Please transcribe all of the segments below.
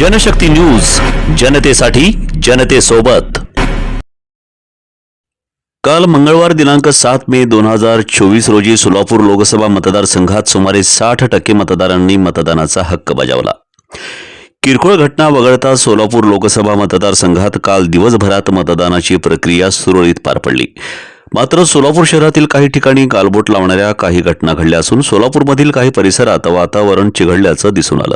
Janshakti news जनतेसाठी जनतेसोबत. काल मंगळवार दिनांक सात मे दोन हजार चोवीस रोजी सोलापूर लोकसभा मतदारसंघात सुमारे साठ टक्के मतदारांनी मतदानाचा हक्क बजावला. किरकोळ घटना वगळता सोलापूर लोकसभा मतदारसंघात काल दिवसभरात मतदानाची प्रक्रिया सुरळीत पार पडली. मात्र सोलापूर शहरातील काही ठिकाणी गालबोट लावणाऱ्या काही घटना घडल्या असून सोलापूरमधील काही परिसरात वातावरण चिघळल्याचं दिसून आलं.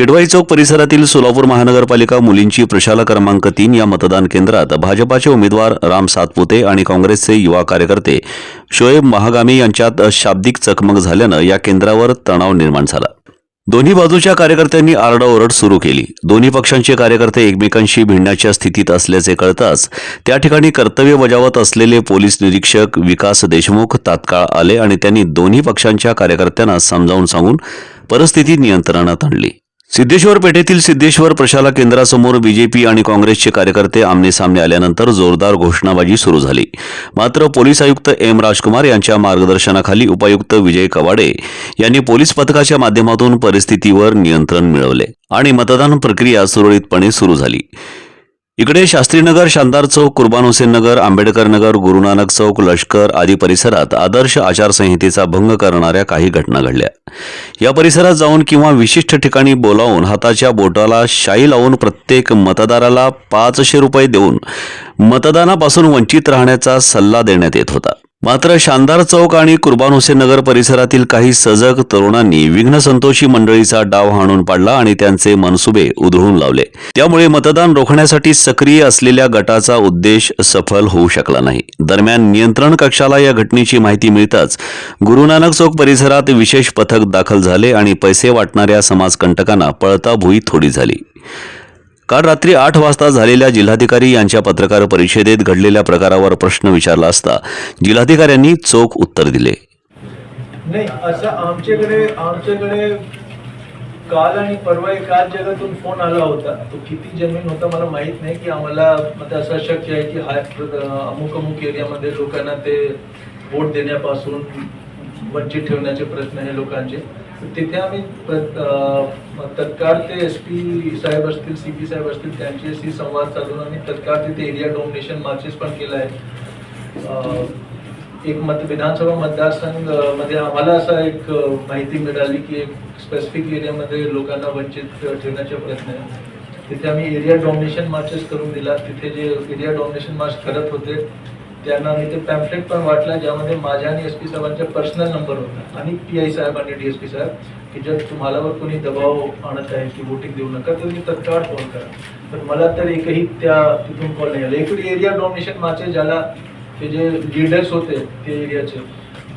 किडवाई चौक परिसरातील सोलापूर महानगरपालिका मुलींची प्रशाला क्रमांक तीन या मतदान केंद्रात भाजपाचे उमेदवार राम सातपुते आणि काँग्रेसचे युवा कार्यकर्ते शोएब महागामी यांच्यात शाब्दिक चकमक झाल्यानं या केंद्रावर तणाव निर्माण झाला. दोन्ही बाजूच्या कार्यकर्त्यांनी आरडाओरड सुरू केली. दोन्ही पक्षांचे कार्यकर्ते एकमेकांशी भिडण्याच्या स्थितीत असल्याचे कळताच त्या ठिकाणी कर्तव्य बजावत असलेले पोलीस निरीक्षक विकास देशमुख तात्काळ आले आणि त्यांनी दोन्ही पक्षांच्या कार्यकर्त्यांना समजावून सांगून परिस्थिती नियंत्रणात आणली. सिद्धेश्वर पेठेतील सिद्धेश्वर प्रशाला केंद्रासमोर बीजेपी आणि काँग्रेसचे कार्यकर्ते आमने सामने आल्यानंतर जोरदार घोषणाबाजी सुरू झाली. मात्र पोलीस आयुक्त एम राजकुमार यांच्या मार्गदर्शनाखाली उपायुक्त विजय कवाडे यांनी पोलीस पथकाच्या माध्यमातून परिस्थितीवर नियंत्रण मिळवले आणि मतदान प्रक्रिया सुरळीतपणे सुरू झाली. इकडे शास्त्रीनगर शांतार चौक कुर्बान हुसेन नगर आंबेडकर नगर गुरुनानक चौक लष्कर आदी परिसरात आदर्श आचारसंहितेचा भंग करणाऱ्या काही घटना घडल्या. या परिसरात जाऊन किंवा विशिष्ट ठिकाणी बोलावून हाताच्या बोटाला शाई लावून प्रत्येक मतदाराला पाचशे रुपये देऊन मतदानापासून वंचित राहण्याचा सल्ला देण्यात येत होता. मात्र शानदार चौक आणि कुर्बान हुसेन नगर परिसरातील काही सजग तरुणांनी विघ्न संतोषी मंडळीचा डाव हाणून पाडला आणि त्यांचे मनसुबे उधळून लावले. त्यामुळे मतदान रोखण्यासाठी सक्रिय असलेल्या गटाचा उद्देश सफल होऊ शकला नाही. दरम्यान नियंत्रण कक्षाला या घटनेची माहिती मिळताच गुरुनानक चौक परिसरात विशेष पथक दाखल झाले आणि पैसे वाटणाऱ्या समाजकंटकांना पळता भुई थोडी झाली. काल रात्री आठ वाजता झालेल्या जिल्हाधिकारी यांच्या पत्रकार परिषदेत घडलेल्या प्रकारावर प्रश्न विचारला असता जिल्हाधिकाऱ्यांनी चोख उत्तर दिले. नाही असं आमच्याकडे आमच्याकडे काल आणि परवा काल जगातून फोन आला होता. तो किती जमीन होता मला माहीत नाही की आम्हाला म्हणजे असं शक्य आहे की हा अमुक अमुक एरियामध्ये लोकांना ते वोट देण्यापासून वंचित ठेवण्याचे प्रयत्न हे लोकांचे. तिथे आम्ही तत्काळ ते एस पी साहेब असतील सी पी साहेब असतील त्यांच्याशी संवाद साधून आम्ही तत्काळ तिथे एरिया डोमिनेशन मार्चेस पण केला आहे. एक मत विधानसभा मतदारसंघमध्ये आम्हाला असा एक माहिती मिळाली की एक स्पेसिफिक एरियामध्ये लोकांना वंचित ठेवण्याचा ठेवण्याचे प्रयत्न आहे. तिथे आम्ही एरिया डॉमिनेशन मार्चेस करून दिला. तिथे जे एरिया डॉमिनेशन मार्च करत होते त्यांना मी ते पॅम्फलेट पण वाटला ज्यामध्ये माझ्या आणि एस पी साहेबांचा पर्सनल नंबर होता. आणि पी आय साहेब आणि डी एस पी साहेब की जर तुम्हालावर कोणी दबाव आणत आहे की वोटिंग देऊ नका तर तुम्ही तत्काळ फोन करा. तर मला तर एकही त्या तिथून कॉल नाही आला. एकूण एरिया डॉमिनेशन माझे ज्याला ते जे लीडर्स होते ते एरियाचे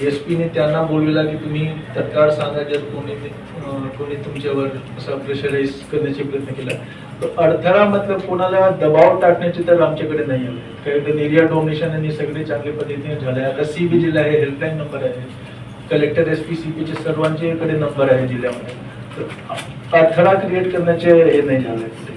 एस पीने त्यांना बोलविला की तुम्ही तत्काळ सांगा जर कोणी कोणी तुमच्यावर असा प्रेशराईज करण्याचे प्रयत्न केला. तर अडथळा मतलब कोणाला दबाव टाकण्याचे तर आमच्याकडे नाही आहे. कारण तर एरिया डोमिनेशन आणि सगळे चांगल्या पद्धतीने झाले आता सी बी जिल्हा आहे हेल्पलाईन नंबर आहे. कलेक्टर एस पी सी पीचे सर्वांच्याकडे नंबर आहे जिल्ह्यामध्ये. तर अडथळा क्रिएट करण्याचे हे नाही झालं. कुठे